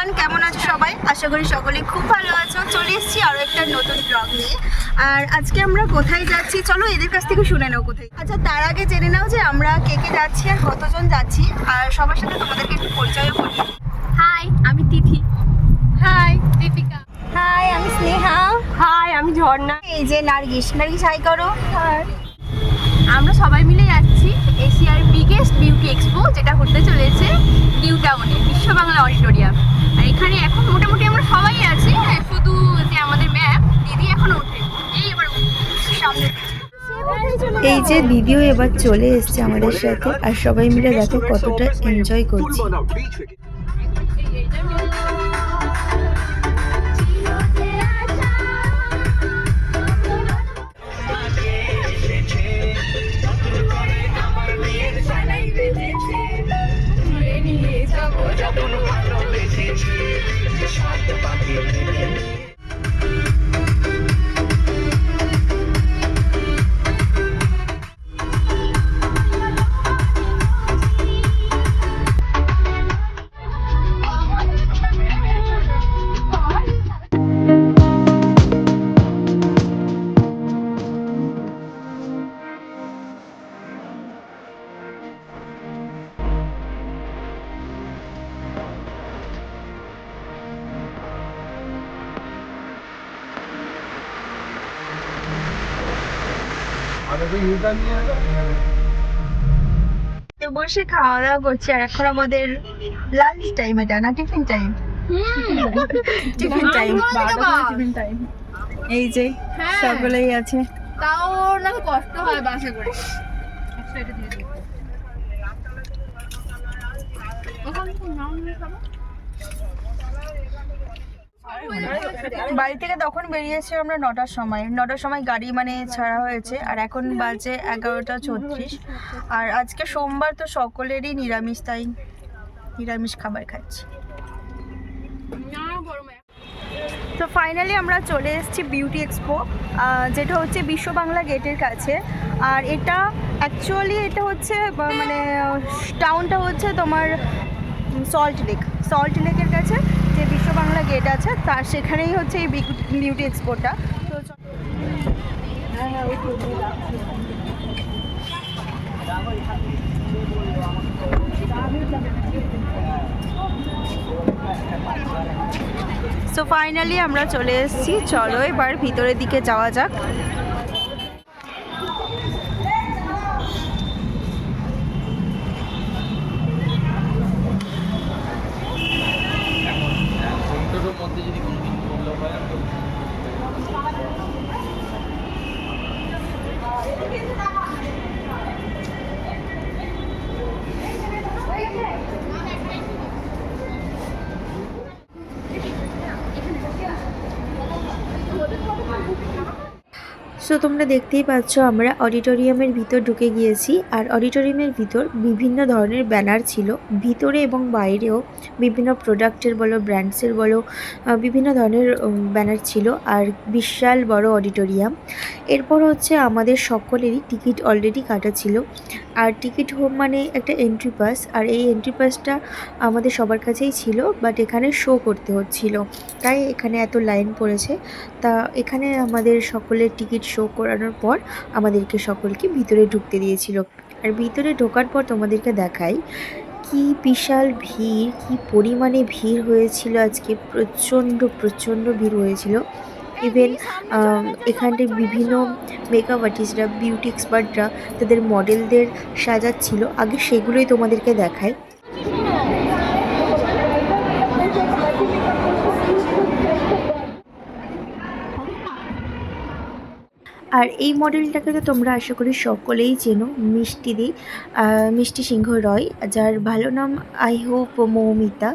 Everyone কেমন আছো সবাই? আশা করি সকলে খুব ভালো আছো। চলে এসেছি আরও একটা নতুন ব্লগ নিয়ে। আর আজকে আমরা কোথায় যাচ্ছি? চলো এদের কাছ থেকে শুনে নাও কোথায়। আচ্ছা তার আগে জেনে নাও যে আমরা কে কে যাচ্ছি আর কতজন যাচ্ছি। আর সবার সাথে তোমাদেরকে একটু পরিচয় করি হাই আমি তিথি। হাই দীপিকা। হাই আমি স্নেহা। হাই আমি ঝর্ণা। এই যে নার্গিস। নার্গিস হাই করো। আর আমরা সবাই মিলে যাচ্ছি এশিয়ার বিগেস্ট বিউটি এক্সপো যেটা হতে চলেছে নিউ টাউনে বিশ্ব বাংলা অডিটোরিয়াম এখানে এখন মোটামুটি আমরা সবাই আছি শুধু যে আমাদের ম্যাম দিদি এখনও ওঠে এই এবার সামনে। এই যে দিদিও এবার চলে এসছে আমাদের সাথে আর সবাই মিলে দেখো কতটা এনজয় করছি। তো বসে খাওয়া দাওয়া করছি আর এখন আমাদের লাঞ্চ টাইম এটা না tiffin time tiffin time tiffin time এই যে হ্যাঁ। সকলেই আছে। তাও না কষ্ট হয় বাসা করে। বাড়ি থেকে তখন বেরিয়েছি আমরা নটার সময়। নটার সময় গাড়ি মানে ছাড়া হয়েছে, আর এখন বাজে এগারোটা ছত্রিশ আর আজকে সোমবার তো সকলেরই নিরামিষ, তাই নিরামিষ খাবার খাচ্ছি। তো ফাইনালি আমরা চলে এসেছি বিউটি এক্সপো যেটা হচ্ছে বিশ্ব বাংলা গেটের কাছে। আর এটা অ্যাকচুয়ালি এটা হচ্ছে মানে টাউনটা হচ্ছে তোমার সল্ট লেক সল্ট লেকের কাছে। বাংলা গেট আছে, তার সেখানেই হচ্ছে এই বিউটি এক্সপোটা তো সো ফাইনালি আমরা চলে এসেছি। চলো এবার ভিতরের দিকে যাওয়া যাক। সো তোমরা দেখতেই পাচ্ছ, আমরা অডিটোরিয়ামের ভিতর ঢুকে গিয়েছি। আর অডিটোরিয়ামের ভিতর বিভিন্ন ধরনের ব্যানার ছিল। ভিতরে এবং বাইরেও বিভিন্ন প্রোডাক্টের বলো, ব্র্যান্ডসের বলো বিভিন্ন ধরনের ব্যানার ছিল। আর বিশাল বড় অডিটোরিয়াম। এরপর হচ্ছে আমাদের সকলেরই টিকিট অলরেডি কাটা ছিল। আর টিকিট হোম মানে একটা এন্ট্রি পাস আর এই এন্ট্রি পাসটা আমাদের সবার কাছেই ছিল বাট এখানে শো করতে হচ্ছিল। তাই এখানে এত লাইন পড়েছে। তা এখানে আমাদের সকলের টিকিট শো করানোর পর আমাদেরকে সকলকে ভিতরে ঢুকতে দিয়েছিল। আর ভিতরে ঢোকার পর তোমাদেরকে দেখাই কি বিশাল ভিড়, কি পরিমাণে ভিড় হয়েছিল আজকে, প্রচণ্ড প্রচণ্ড ভিড় হয়েছিল। ইভেন এখানটায় বিভিন্ন মেকআপ আর্টিস্টরা বিউটি এক্সপার্টরা তাদের মডেলদের সাজাচ্ছিল। আগে সেগুলোই তোমাদেরকে দেখাই। আর এই মডেলটাকে তো তোমরা আশা করি সকলেই চেনো, মিষ্টি দি মিষ্টি সিংহ রয়, যার ভালো নাম আই হোপ মৌমিতা।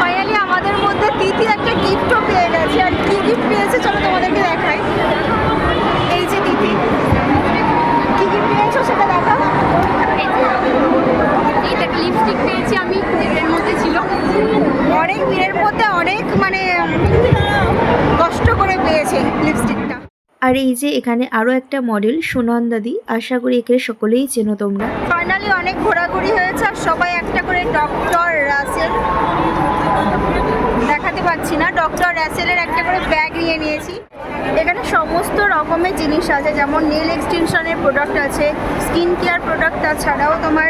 ফাইনালি আমাদের মধ্যে তিথি একটা গিফটও পেয়ে গেছে। আর কি গিফট পেয়েছে, চলো তোমাদেরকে দেখাই এই যে তিথি কি গিফট পেয়েছ সেটা দেখাও এই একটা লিপস্টিক পেয়েছি আমি এর মধ্যে ছিল অনেক ভিড়ের মধ্যে অনেক মানে কষ্ট করে পেয়েছে লিপস্টিকটা আর এই যে এখানে আরও একটা মডেল সুনন্দাদি আশা করি একে সকলেই চেনো তোমরা। ফাইনালি অনেক ঘোরাঘুরি হয়েছে আর সবাই একটা করে ডক্টর রাসেল দেখাতে পাচ্ছি না। ডক্টর রাসেলের একটা করে ব্যাগ নিয়ে নিয়েছি। এখানে সমস্ত রকমের জিনিস আছে, যেমন নেল এক্সটেনশনের প্রোডাক্ট আছে স্কিন কেয়ার প্রোডাক্ট তাছাড়াও তোমার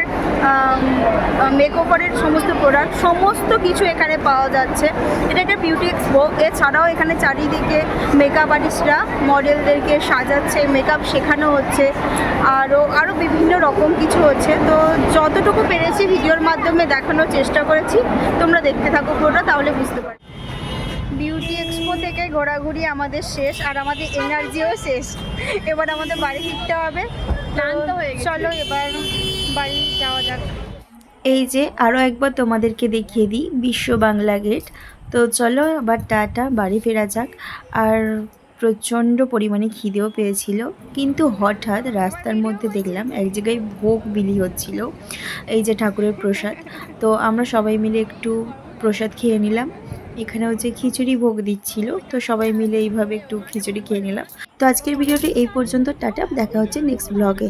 মেকওভারের সমস্ত প্রোডাক্ট সমস্ত কিছু এখানে পাওয়া যাচ্ছে। এটা একটা বিউটি এক্সপো এছাড়াও এখানে চারিদিকে মেকআপ আর্টিস্টরা মডেলদেরকে সাজাচ্ছে মেকআপ শেখানো হচ্ছে আরও আরও বিভিন্ন রকম কিছু হচ্ছে। তো যতটুকু পেরেছি ভিডিওর মাধ্যমে দেখানোর চেষ্টা করেছি তোমরা দেখতে থাকো পুরোটা তাহলে বুঝতে পারবে। বিউটি এক্সপো থেকে ঘোরাঘুরি আমাদের শেষ আর আমাদের এনার্জিও শেষ। এবার আমাদের বাড়ি ফিরতে হবে। ক্লান্ত হয়ে চলো এবার বাড়ি যাওয়া যাক। এই যে আরও একবার তোমাদেরকে দেখিয়ে দিই, বিশ্ব বাংলা গেট। তো চলো আবার টাটা, বাড়ি ফেরা যাক। আর প্রচণ্ড পরিমাণে খিদেও পেয়েছিল। কিন্তু হঠাৎ রাস্তার মধ্যে দেখলাম এক জায়গায় ভোগ বিলি হচ্ছিল, এই যে ঠাকুরের প্রসাদ। তো আমরা সবাই মিলে একটু প্রসাদ খেয়ে নিলাম। এখানে হচ্ছে খিচুড়ি ভোগ দিচ্ছিল, তো সবাই মিলে এইভাবে একটু খিচুড়ি খেয়ে নিলাম। তো আজকের ভিডিওটি এই পর্যন্ত, টাটা, দেখা হচ্ছে নেক্সট ব্লগে